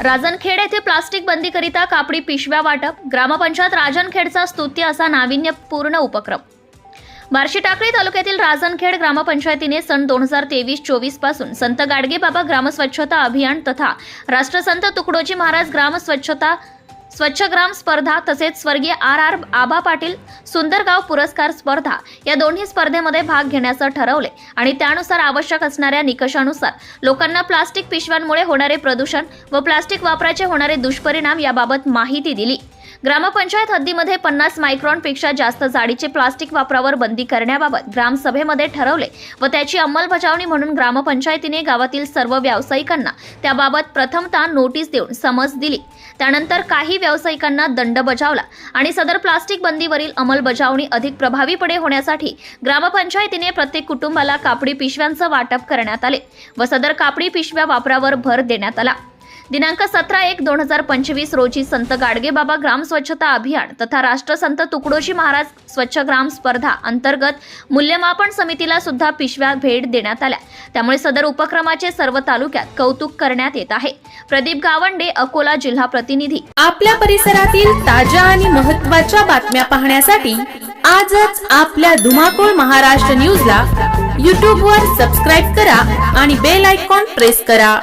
राजनखेड येथे प्लास्टिक बंदीकरिता कापडी पिशव्या वाटप ग्रामपंचायत राजनखेडचा स्तुत्य असा नाविन्यपूर्ण उपक्रम. बार्शी टाकळी तालुक्यातील राजनखेड ग्रामपंचायतीने सन दोन हजार तेवीस चोवीसपासून संत गाडगेबाबा ग्रामस्वच्छता अभियान तथा राष्ट्रसंत तुकडोजी महाराज ग्रामस्वच्छता स्वच्छग्राम स्पर्धा तसेच स्वर्गीय आर आर आबा पाटील सुंदरगाव पुरस्कार स्पर्धा या दोन्ही स्पर्धेमध्ये भाग घेण्याचं ठरवले आणि त्यानुसार आवश्यक असणाऱ्या निकषानुसार लोकांना प्लास्टिक पिशव्यांमुळे होणारे प्रदूषण व प्लास्टिक वापराचे होणारे दुष्परिणाम याबाबत माहिती दिली. ग्रामपंचायत हद्दीमध्ये पन्नास मायक्रॉनपेक्षा जास्त जाडीचे प्लास्टिक वापरावर बंदी करण्याबाबत ग्रामसभेमध्ये ठरवले व त्याची अंमलबजावणी म्हणून ग्रामपंचायतीने गावातील सर्व व्यावसायिकांना त्याबाबत प्रथमतः नोटीस देऊन समज दिली. त्यानंतर काही व्यावसायिकांना दंड बजावला आणि सदर प्लास्टिक बंदीवरील अंमलबजावणी अधिक प्रभावीपणे होण्यासाठी ग्रामपंचायतीने प्रत्येक कुटुंबाला कापडी पिशव्यांचं वाटप करण्यात आले व सदर कापडी पिशव्या वापरावर भर देण्यात आला. दिनांक सतरा एक दोन हजार पंचवीस रोजी संत गाडगेबाबा ग्राम स्वच्छता अभियान तथा राष्ट्रसंत तुकडोजी महाराज स्वच्छ ग्राम स्पर्धा अंतर्गत मूल्यमापन समितीला सुद्धा पिशव्या भेट देण्यात आल्या. त्यामुळे सदर उपक्रमाचे सर्व तालुक्यात कौतुक करण्यात येत आहे. प्रदीप गावंडे अकोला जिल्हा प्रतिनिधी. आपल्या परिसरातील ताज्या आणि महत्त्वाच्या बातम्या पाहण्यासाठी आजच आपल्या धुमाकूळ महाराष्ट्र न्यूजला यूट्यूबवर सबस्क्राईब करा आणि बेल आयकॉन प्रेस करा.